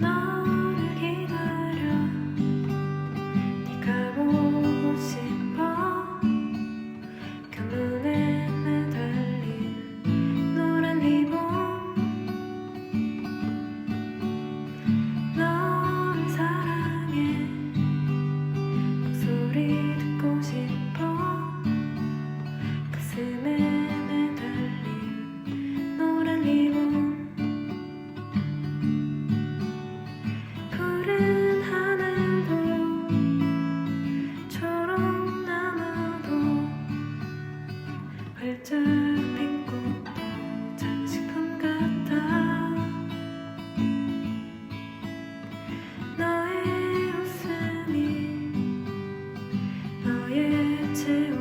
No. 활짝 핀 꽃, 장식품 같아 너의 웃음이 너의 채.